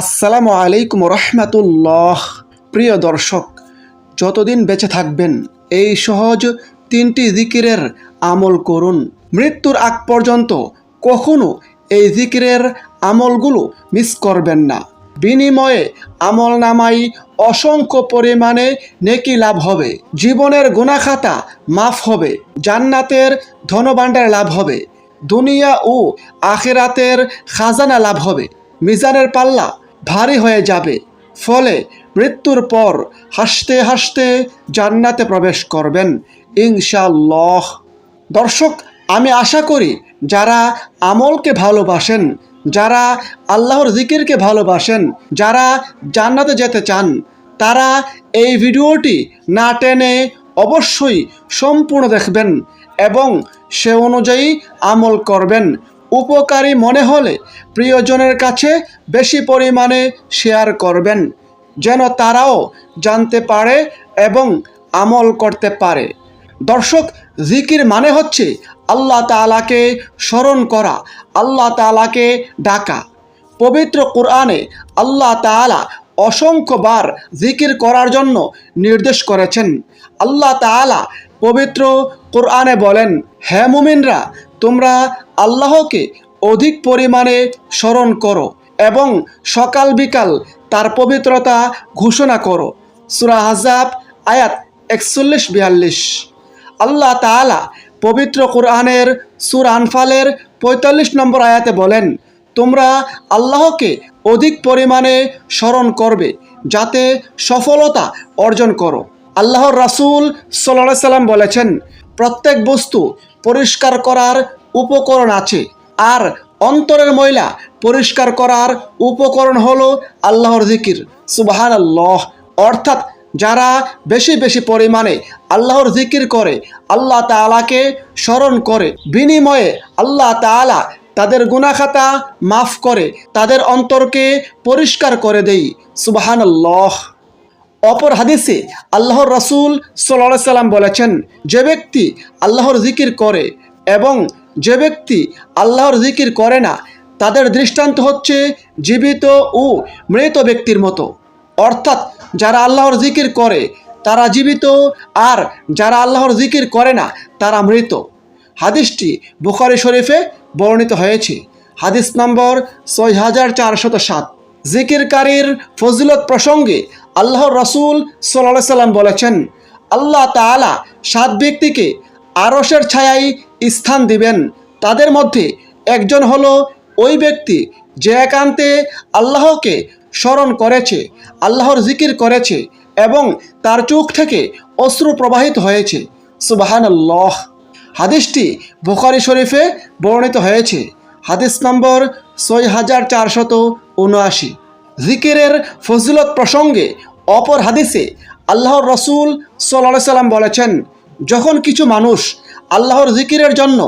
আসসালামু আলাইকুম রহমাতুল্লাহ। প্রিয় দর্শক, যতদিন বেঁচে থাকবেন, এই সহজ তিনটি জিকিরের আমল করুন। মৃত্যুর আগ পর্যন্ত কখনো এই জিকিরের আমলগুলো মিস করবেন না। বিনিময়ে আমল নামাই অসংখ্য পরিমাণে নেকি লাভ হবে। জীবনের গুণাখাতা মাফ হবে। জান্নাতের ধনভাণ্ডার লাভ হবে। দুনিয়া ও আখেরাতের খাজানা লাভ হবে। মিজানের পাল্লা ভারী হয়ে যাবে। ফলে মৃত্যুর পর হাসতে হাসতে জান্নাতে প্রবেশ করবেন ইনশাল্লাহ দর্শক, আমি আশা করি যারা আমলকে ভালোবাসেন, যারা আল্লাহর জিকিরকে ভালোবাসেন, যারা জান্নাতে যেতে চান, তারা এই ভিডিওটি না টেনে অবশ্যই সম্পূর্ণ দেখবেন এবং সে অনুযায়ী আমল করবেন। উপকারী মনে হলে প্রিয়জনের কাছে বেশি পরিমাণে শেয়ার করবেন, যেন তারাও জানতে পারে এবং আমল করতে পারে। দর্শক, জিকির মানে হচ্ছে আল্লাহ তালাকে স্মরণ করা, আল্লাহ তালাকে ডাকা। পবিত্র কোরআনে আল্লাহ তাআলা অসংখ্যবার জিকির করার জন্য নির্দেশ করেছেন। আল্লাহ তাআলা পবিত্র কোরআনে বলেন, হে মুমিনরা তোমরা আল্লাহকে অধিক পরিমাণে স্মরণ করো এবং সকাল বিকাল তার পবিত্রতা ঘোষণা করো। সুরা হাজাব আয়াত একচল্লিশ বিয়াল্লিশ আল্লাহ তাআলা পবিত্র কোরআনের সুর আনফালের পঁয়তাল্লিশ নম্বর আয়াতে বলেন, তোমরা আল্লাহকে অধিক পরিমাণে স্মরণ করবে, যাতে সফলতা অর্জন করো। আল্লাহর রাসূল সাল্লাহ সাল্লাম বলেছেন, প্রত্যেক বস্তু পরিষ্কার করার উপকরণ আছে। আর অন্তরের ময়লা পরিষ্কার করার উপকরণ হলো আল্লাহর জিকির। সুবাহান আল্লাহ অর্থাৎ যারা বেশি বেশি পরিমাণে আল্লাহর জিকির করে, আল্লাহ তাআলাকে স্মরণ করে, বিনিময়ে আল্লাহ তাআলা তাদের গুনাখাতা মাফ করে, তাদের অন্তরকে পরিষ্কার করে দেই। সুবাহান আল্লাহ অপর হাদিসে আল্লাহর রাসূল সাল্লাহ সাল্লাম বলেছেন, যে ব্যক্তি আল্লাহর জিকির করে এবং যে ব্যক্তি আল্লাহর জিকির করে না, তাদের দৃষ্টান্ত হচ্ছে জীবিত ও মৃত ব্যক্তির মতো। অর্থাৎ যারা আল্লাহর জিকির করে, তারা জীবিত, আর যারা আল্লাহর জিকির করে না, তারা মৃত। হাদিসটি বুখারি শরীফে বর্ণিত হয়েছে। হাদিস নম্বর ছয় হাজার চারশত সাত। জিকিরকারীর ফজিলত প্রসঙ্গে আল্লাহর রসুল সাল্লাহ সাল্লাম বলেছেন, আল্লাহ তাআলা সাত ব্যক্তিকে আরসের ছায়ায় স্থান দিবেন। তাদের মধ্যে একজন হলো ওই ব্যক্তি যে একান্তে আল্লাহকে স্মরণ করেছে, আল্লাহর জিকির করেছে এবং তার চোখ থেকে অশ্রু প্রবাহিত হয়েছে। সুবাহান আল্লাহ হাদিসটি বুখারি শরীফে বর্ণিত হয়েছে। হাদিস নম্বর ছয় হাজার চারশত উনআশি। জিকিরের ফজিলত প্রসঙ্গে অপর হাদিসে আল্লাহর রসুল সাল্লাহ সাল্লাম বলেছেন, যখন কিছু মানুষ আল্লাহর জিকিরের জন্য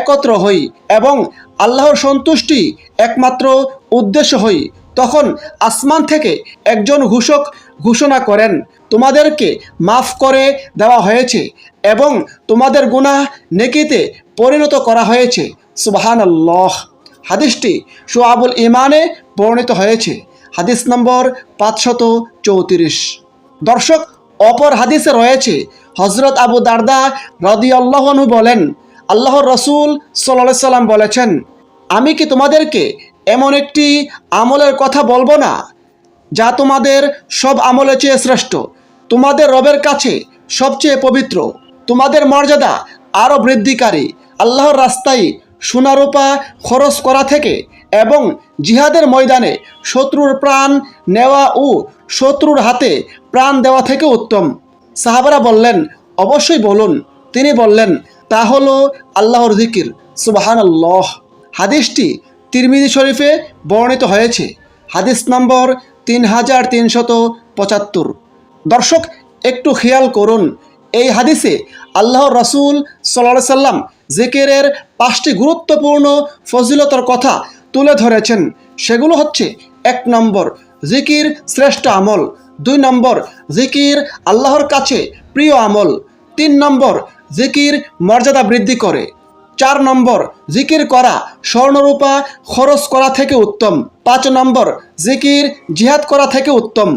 একত্র হই এবং আল্লাহর সন্তুষ্টি একমাত্র উদ্দেশ্য হই, তখন আসমান থেকে একজন ঘোষক ঘোষণা করেন, তোমাদেরকে মাফ করে দেওয়া হয়েছে এবং তোমাদের গুনাহ নেকিতে পরিণত করা হয়েছে। সুবাহান আল্লাহ হাদিসটি সোয়াবুল ইমানে বর্ণিত হয়েছে। হাদিস নম্বর পাঁচশত চৌত্রিশ। দর্শক, অপর হাদিসে রয়েছে হজরত আবু দারদা রদি আল্লাহনু বলেন আল্লাহ রসুল সাল্লাহ সাল্লাম বলেছেন, আমি কি তোমাদেরকে এমন একটি আমলের কথা বলব না, যা তোমাদের সব আমলের চেয়ে শ্রেষ্ঠ? তোমাদের রবের কাছে সবচেয়ে পবিত্র। তোমাদের মর্যাদা আরও বৃদ্ধিকারী। আল্লাহর রাস্তায় সোনারূপা খরচ করা থেকে এবং জিহাদের ময়দানে শত্রুর প্রাণ নেওয়া ও শত্রুর হাতে প্রাণ দেওয়া থেকে উত্তম। সাহাবারা বললেন, অবশ্যই বলুন। তিনি বললেন, তা হলো আল্লাহর জিকির। সুবাহান আল্লাহ হাদিসটি তিরমিজি শরীফে বর্ণিত হয়েছে। হাদিস নম্বর তিন হাজার তিনশত পঁচাত্তর। দর্শক, একটু খেয়াল করুন এই হাদিসে আল্লাহ রসুল সাল্লাহ সাল্লাম জিকিরের পাঁচটি গুরুত্বপূর্ণ ফজিলতার কথা তুলে ধরেছেন। সেগুলো হচ্ছে এক নম্বর, জিকির শ্রেষ্ঠ আমল। দুই নম্বর, জিকির আল্লাহর কাছে প্রিয় আমল। তিন নম্বর, জিকির মর্যাদা বৃদ্ধি করে। চার নম্বর, জিকির করা স্বর্ণরূপা খরচ করা থেকে উত্তম। পাঁচ নম্বর, জিকির জিহাদ করা থেকে উত্তম।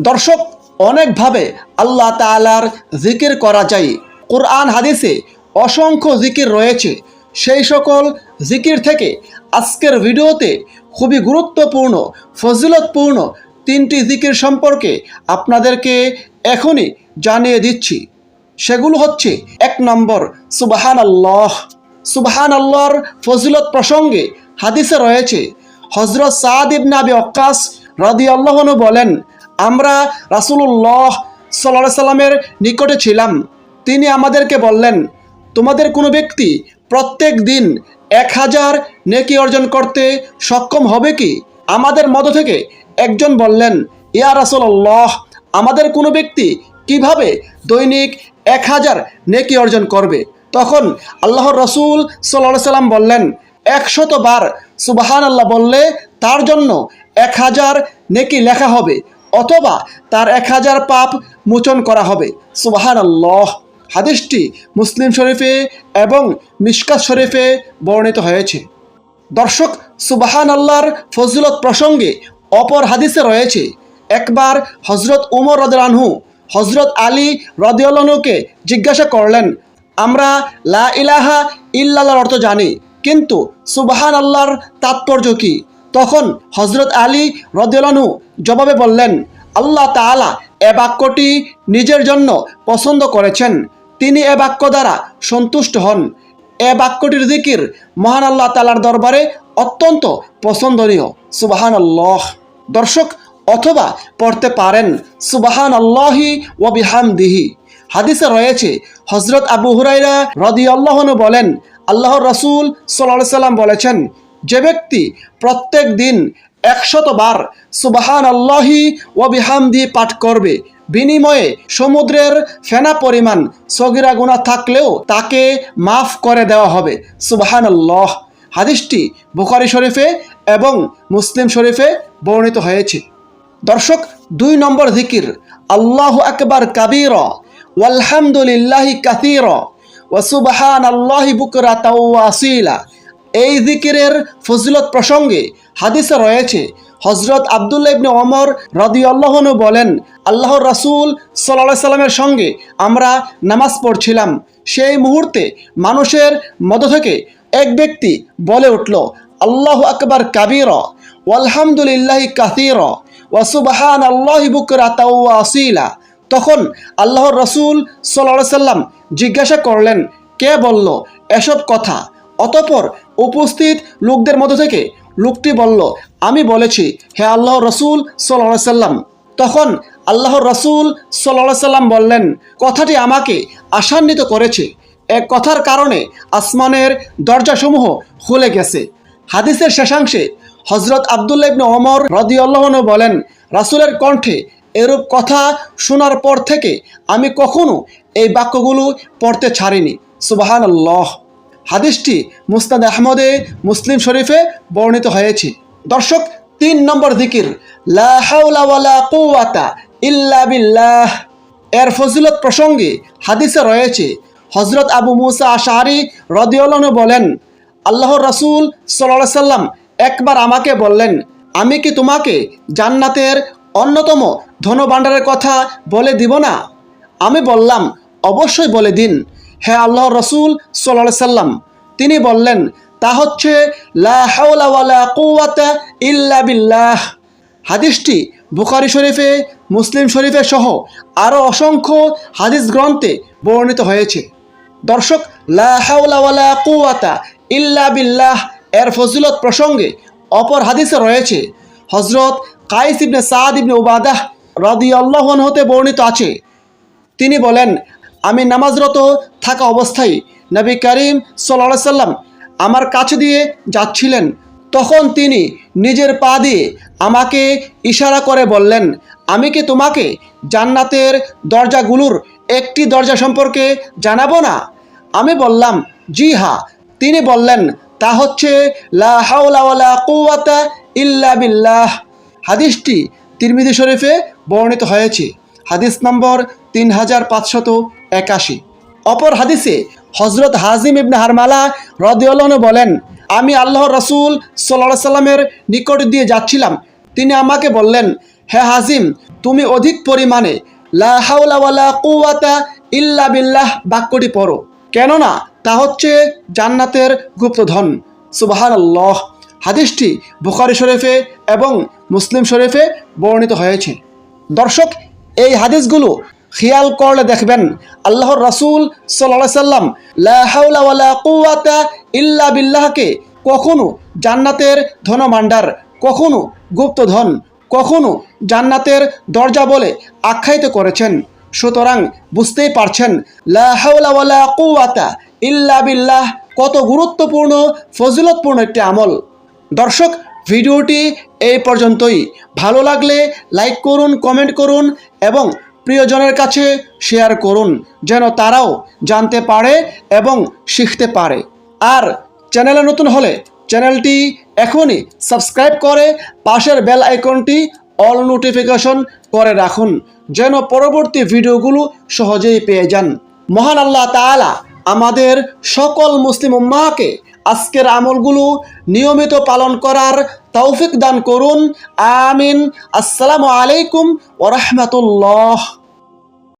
দর্শক, অনেকভাবে আল্লাহ তাআলার জিকির করা যায় কোরআন হাদিসে অসংখ্য জিকির রয়েছে। সেই সকল জিকির থেকে আজকের ভিডিওতে খুবই গুরুত্বপূর্ণ, ফজিলতপূর্ণ তিনটি জিকির সম্পর্কে আপনাদেরকে এখনই জানিয়ে দিচ্ছি। সেগুলো হচ্ছে, এক নম্বর সুবাহান আল্লাহ সুবাহান আল্লাহর ফজিলত প্রসঙ্গে হাদিসে রয়েছে হজরত সাদ ইবনে আবি অক্কাস রাদি আল্লাহনু বলেন, আমরা রাসূলুল্লাহ সাল্লাহ সাল্লামের নিকটে ছিলাম। তিনি আমাদেরকে বললেন, তোমাদের কোনো ব্যক্তি প্রত্যেক দিন এক হাজার নেকি অর্জন করতে সক্ষম হবে কি? আমাদের মধ্য থেকে একজন বললেন, ইয়া রাসূলুল্লাহ, আমাদের কোনো ব্যক্তি কীভাবে দৈনিক এক হাজার নেকি অর্জন করবে? তখন আল্লাহর রসুল সাল্লাহ সাল্লাম বললেন, একশত বার সুবাহান আল্লাহ বললে তার জন্য এক হাজার নেকি লেখা হবে। অথবা তার এক হাজার পাপ মোচন করা হবে। সুবাহান আল্লাহ হাদিসটি মুসলিম শরীফে এবং মিশকাত শরীফে বর্ণিত হয়েছে। দর্শক সুবাহান আল্লাহর ফজলত প্রসঙ্গে অপর হাদিসে রয়েছে, একবার হজরত উমর রদরানহু হজরত আলী রদিউল্লাহকে জিজ্ঞাসা করলেন, আমরা লা ইলাহা ইল্লাল্লাহর অর্থ জানি, কিন্তু সুবাহান আল্লাহর তাৎপর্য কী? তখন হজরত আলী রদিউল্লাহু জবাবে বললেন, আল্লাহ তাআলা এ বাক্যটি নিজের জন্য পছন্দ করেছেন। তিনি এ বাক্য দ্বারা সন্তুষ্ট হন। এ বাক্যটির দিকির মহান আল্লাহ তালার দরবারে অত্যন্ত পছন্দনীয়। সুবাহান আল্লাহ দর্শক, অথবা পড়তে পারেন সুবাহান আল্লাহি ও বিহামদিহি। হাদিসে রয়েছে হজরত আবু হুরাইরা রদি আল্লাহনু বলেন, আল্লাহর রসুল সাল্লাহ সাল্লাম বলেছেন যে ব্যক্তি প্রত্যেক দিন একশত বার সুবাহান আল্লাহি ও বিহামদি পাঠ করবে, বিনিময়ে সমুদ্রের ফেনা পরিমাণ সগিরা গুণা থাকলেও তাকে মাফ করে দেওয়া হবে। সুবাহান আল্লাহ হাদিসটি বুখারি শরীফে এবং মুসলিম শরীফে বর্ণিত হয়েছে। দর্শক, দুই নম্বর জিকির, আল্লাহ আকবার কাবির, ওয়ালহামদুলিল্লাহি কাসির ওয়াসুবাহান আল্লাহি বুকরা তাওয়াসিলা। এই জিকিরের ফজিলত প্রসঙ্গে হাদিসে রয়েছে হজরত আবদুল্লা ইবনে ওমর রদিউল্লাহনু বলেন আল্লাহ রাসূল সাল্লাহ সাল্লামের সঙ্গে আমরা নামাজ পড়ছিলাম। সেই মুহূর্তে মানুষের মধ্য থেকে এক ব্যক্তি বলে উঠল, আল্লাহ আকবার কাবির, ওয়ালহামদুলিল্লাহি কাসির ওয়াসুবাহান আল্লাহি বুকরা তাওয়াসিলা তখন আল্লাহর রসুল সাল্লাহ সাল্লাম জিজ্ঞাসা করলেন, কে বলল এসব কথা? অতপর উপস্থিত লোকদের মধ্য থেকে লোকটি বলল, আমি বলেছি, হে আল্লাহ রসুল সাল্লাহ সাল্লাম। তখন আল্লাহ রসুল সাল্লাহ সাল্লাম বললেন, কথাটি আমাকে আশান্বিত করেছে। এক কথার কারণে আসমানের দরজাসমূহ খুলে গেছে। হাদিসের শেষাংশে হজরত আবদুল্লা ইবনে ওমর রদিউল্লাহনু বলেন, রাসূলের কণ্ঠে এরূপ কথা শোনার পর থেকে আমি কখনো এই বাক্যগুলো পড়তে ছাড়িনি। সুবাহান আল্লাহ হাদিসটি মুস্তাদ আহমদে মুসলিম শরীফে বর্ণিত হয়েছে। দর্শক, তিন নম্বর দিকির লা হাওলা ইল্লা বিল্লাহ। এর ফজিলত প্রসঙ্গে হাদিসে রয়েছে হজরত আবু মুসা আশারি রদিউল্লাহনু বলেন আল্লাহ রসুল সাল্লাহ সাল্লাম একবার আমাকে বললেন, আমি কি তোমাকে জান্নাতের অন্যতম ধনভাণ্ডারের কথা বলে দিব না? আমি বললাম, অবশ্যই বলে দিন। হে আল্লাহ রসুল সাল্লাহ সাল্লাম, তিনি বললেন, তা হচ্ছে ইল্লা বিল্লাহ। হাদিসটি বুখারি শরীফে, মুসলিম শরীফে সহ আরও অসংখ্য হাদিস গ্রন্থে বর্ণিত হয়েছে। দর্শক, লা হাওলা ইল্লা বিল্লাহ এর ফজিলত প্রসঙ্গে অপর হাদিসে রয়েছে হজরত কাইস ইবনে সাদ ইবনে উবাদাহ রাদি আল্লাহন হতে বর্ণিত আছে। তিনি বলেন আমি নামাজরত থাকা অবস্থায় নবী করিম সাল্লা সাল্লাম আমার কাছে দিয়ে যাচ্ছিলেন। তখন তিনি নিজের পা দিয়ে আমাকে ইশারা করে বললেন, আমি কি তোমাকে জান্নাতের দরজাগুলোর একটি দরজা সম্পর্কে জানাব না? আমি বললাম, জি হা। তিনি বললেন, তা হচ্ছে ইল্লা বিল্লাহ। হাদিসটি তিরমিজি শরীফে বর্ণিত হয়েছে। হাদিস নম্বর তিন হাজার পাঁচশত একাশি। অপর হাদিসে হজরত হাজিম ইবনে হারমালা রদিউল্লাহন বলেন, আমি আল্লাহ রসুল সাল্লাহ সাল্লামের নিকট দিয়ে যাচ্ছিলাম। তিনি আমাকে বললেন, হে হাজিম, তুমি অধিক পরিমাণে লা ইল্লা বিল্লাহ বাক্যটি পড়ো। কেননা তা হচ্ছে জান্নাতের গুপ্তধন। সুবাহান আল্লাহ হাদিসটি বুখারি শরীফে এবং মুসলিম শরীফে বর্ণিত হয়েছে। দর্শক, এই হাদিসগুলো খেয়াল করলে দেখবেন আল্লাহর রাসূল সাল্লাহ সাল্লাম ইল্লা বিল্লাহকে, কখনো জান্নাতের ধনভাণ্ডার, কখনো গুপ্তধন, কখনো জান্নাতের দরজা বলে আখ্যায়িত করেছেন। সুতরাং বুঝতেই পারছেন, লা হাওলা ইল্লা বিল্লাহ কত গুরুত্বপূর্ণ, ফজিলতপূর্ণ একটি আমল। দর্শক, ভিডিওটি এই পর্যন্তই। ভালো লাগলে লাইক করুন, কমেন্ট করুন এবং প্রিয়জনের কাছে শেয়ার করুন, যেন তারাও জানতে পারে এবং শিখতে পারে। আর চ্যানেলে নতুন হলে চ্যানেলটি এখনই সাবস্ক্রাইব করে পাশের বেল আইকনটি অল নোটিফিকেশন করে রাখুন, যেন পরবর্তী ভিডিওগুলো সহজেই পেয়ে যান। মহান আল্লাহ তাআলা আমাদের সকল মুসলিম উম্মাহকে আজকের আমলগুলো নিয়মিত পালন করার তৌফিক দান করুন। আমিন। আসসালামু আলাইকুম ওরহমতুল্লাহ